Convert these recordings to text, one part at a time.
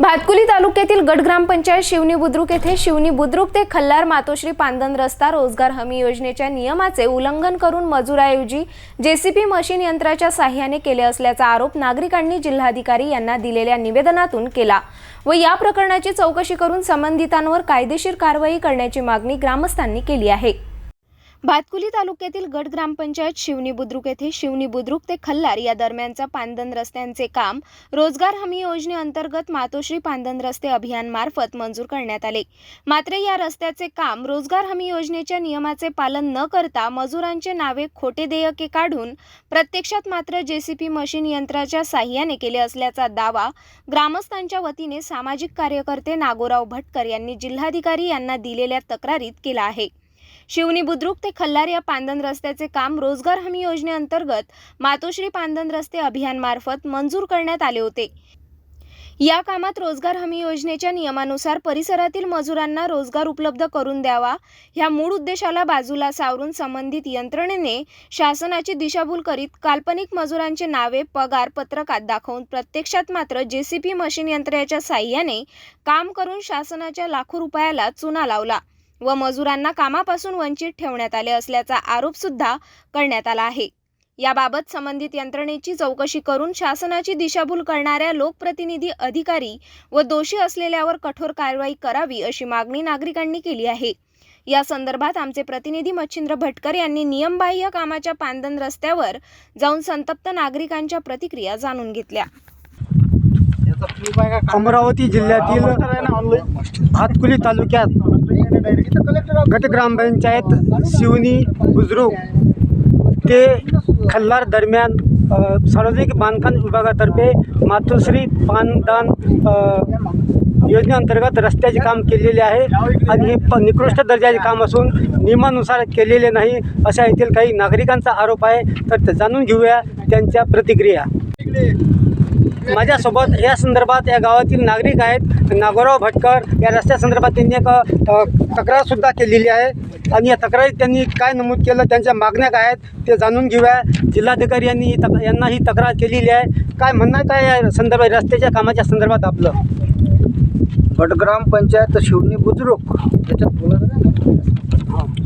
भातकुली तालुक्यातील गट ग्रामपंचायत शिवनी बुद्रुक येथे शिवनी बुद्रुक ते खल्लार मातोश्री पांदन रस्ता रोजगार हमी योजनेच्या नियमाचे उल्लंघन करून मजुराऐवजी जेसीपी मशीन यंत्राच्या साह्याने केले असल्याचा आरोप नागरिकांनी जिल्हाधिकारी यांना दिलेल्या निवेदनातून केला व या प्रकरणाची चौकशी करून संबंधितांवर कायदेशीर कारवाई करण्याची मागणी ग्रामस्थांनी केली आहे. भातकुली तालुक्यातील गट ग्रामपंचायत शिवनी बुद्रुक येथे शिवनी बुद्रुक ते खल्लार या दरम्यानचा पांदन रस्त्यांचे काम रोजगार हमी योजनेअंतर्गत मातोश्री पांदन रस्ते अभियान मार्फत मंजूर करण्यात आले. मात्र या रस्त्याचे काम रोजगार हमी योजनेच्या नियमाचे पालन न करता मजुरांचे नावे खोटे देयके काढून प्रत्यक्षात मात्र जेसीपी मशीन यंत्राच्या साह्याने केले असल्याचा दावा ग्रामस्थांच्या वतीने सामाजिक कार्यकर्ते नागोराव भटकर यांनी जिल्हाधिकारी यांना दिलेल्या तक्रारीत केला आहे. शिवनी बुद्रुक ते खल्लार या पांदन रस्त्याचे काम रोजगार हमी योजनेअंतर्गत मातोश्री पांदन रस्ते अभियानमार्फत मंजूर करण्यात आले होते. या कामात रोजगार हमी योजनेच्या नियमानुसार परिसरातील मजुरांना रोजगार उपलब्ध करून द्यावा ह्या मूळ उद्देशाला बाजूला सावरून संबंधित यंत्रणेने शासनाची दिशाभूल करीत काल्पनिक मजुरांचे नावे पगार पत्रकात दाखवून प्रत्यक्षात मात्र जेसीपी मशीन यंत्राच्या साह्याने काम करून शासनाच्या लाखो रुपयाला चुना लावला. व मजुरांना कामापासून वंचित ठेवण्यात आले असल्याचा आरोप सुद्धा करण्यात आला आहे. याबाबत संबंधित यंत्रणेची चौकशी करून शासनाची दिशाभूल करणाऱ्या लोकप्रतिनिधी अधिकारी व दोषी असलेल्यावर कठोर कारवाई करावी अशी मागणी नागरिकांनी केली आहे. या संदर्भात आमचे प्रतिनिधी मच्छिंद्र भटकर यांनी नियमबाह्य कामाच्या पांदन रस्त्यावर जाऊन संतप्त नागरिकांच्या प्रतिक्रिया जाणून घेतल्या. अमरावती जिल्ह्यातील हातकुली तालुक्यात गट ग्रामपंचायत शिवनी बुजुर्ग ते खल्लार दरम्यान सार्वजनिक बांधकाम विभागातर्फे मातोश्री पानदान योजनेअंतर्गत रस्त्याचे काम केलेले आहे आणि हे प निकृष्ट दर्जाचे काम असून नियमानुसार केलेले नाही अशा येथील काही नागरिकांचा आरोप आहे. तर ते जाणून घेऊया त्यांच्या प्रतिक्रिया. माझ्यासोबत या संदर्भात या गावातील नागरिक आहेत. नागोराव भटकर या रस्त्यासंदर्भात त्यांनी एक तक्रारसुद्धा केलेली आहे. आणि या तक्रारीत त्यांनी काय नमूद केलं त्यांच्या मागण्या काय आहेत ते जाणून घेऊया. जिल्हाधिकारी यांनी ही तक यांना ही तक्रार केलेली आहे. काय म्हणणं काय या संदर्भात रस्त्याच्या कामाच्या संदर्भात आपलं? गटग्राम पंचायत शिवनी बुजुर्ग. याच्यात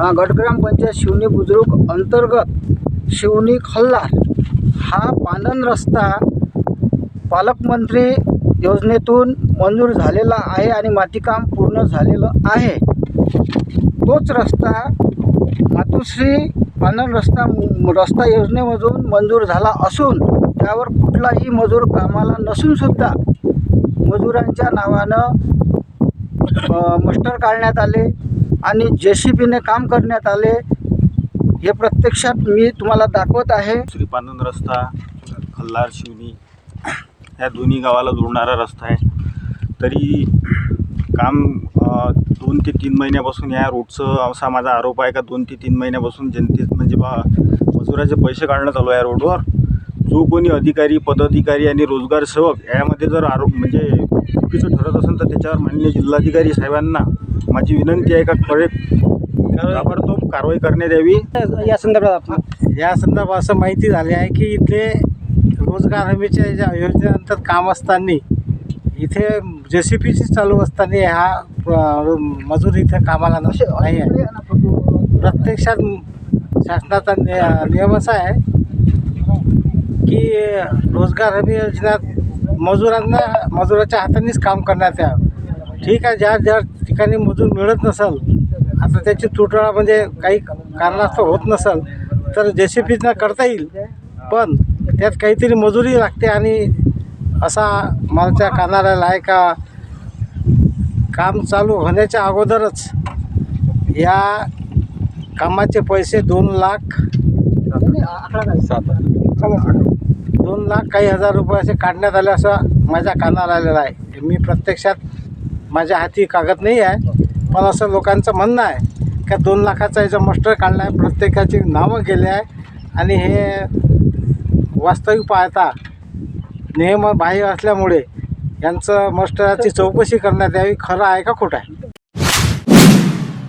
हां गटग्राम पंचायत शिवनी बुजुर्ग अंतर्गत शिवनी खल्लार हा पानन रस्ता पालकमंत्री योजनेतून मंजूर झालेला आहे आणि मातीकाम पूर्ण झालेलं आहे. तोच रस्ता मातुश्री पानन रस्ता रस्ता योजनेमधून मंजूर झाला असून त्यावर कुठलाही मजूर कामाला नसूनसुद्धा मजुरांच्या नावानं मस्टर काढण्यात आले आणि जे सी बीने काम करण्यात आले हे प्रत्यक्षात मी तुम्हाला दाखवत आहे. श्री पानन रस्ता खल्लार शिवनी ह्या दोन्ही गावाला जोडणारा रस्ता आहे. तरी काम दोन ते तीन महिन्यापासून या रोडचं असा माझा आरोप आहे का दोन ते तीन महिन्यापासून जनतेत म्हणजे बा मजुराचे पैसे काढणं चालू आहे या रोडवर. जो कोणी अधिकारी पदाधिकारी आणि रोजगार सेवक यामध्ये जर आरोप म्हणजे चुकीचं ठरत असेल तर त्याच्यावर माननीय जिल्हाधिकारी साहेबांना माझी विनंती आहे का खरे ताबडतोब कारवाई करण्यात यावी. या संदर्भात या संदर्भात असं माहिती झाले आहे की इथे रोजगार हमीच्या ज्या योजनेनंतर काम असताना इथे जे सी पीची चालू असताना हा मजूर इथे कामाला नाही आहे. प्रत्यक्षात शासनाचा नि नियम असा आहे की रोजगार हमी योजनेत मजुरांना मजुराच्या हातानेच काम करण्यात यावं. ठीक आहे ज्या ज्या ठिकाणी मजूर मिळत नसेल आता त्याची तुटळा म्हणजे काही कारणास्तव होत नसेल तर जे सी पीनं करता येईल. पण त्यात काहीतरी मजुरी लागते आणि असा माझ्या कानाला आहे का काम चालू होण्याच्या अगोदरच या कामाचे पैसे दोन लाख दोन लाख काही हजार रुपये असे काढण्यात आले असं माझ्या कानाला आलेलं आहे. मी प्रत्यक्षात माझ्या हाती कागद नाही आहे पण असं लोकांचं म्हणणं आहे का दोन लाखाचा याचा मस्टर काढला आहे प्रत्येकाची नावं गेले आहे आणि हे वास्तविक पाहता नियम बाह्य असल्यामुळे यांचं मस्टराची चौकशी करण्यात यावी खरं आहे का खोटं आहे?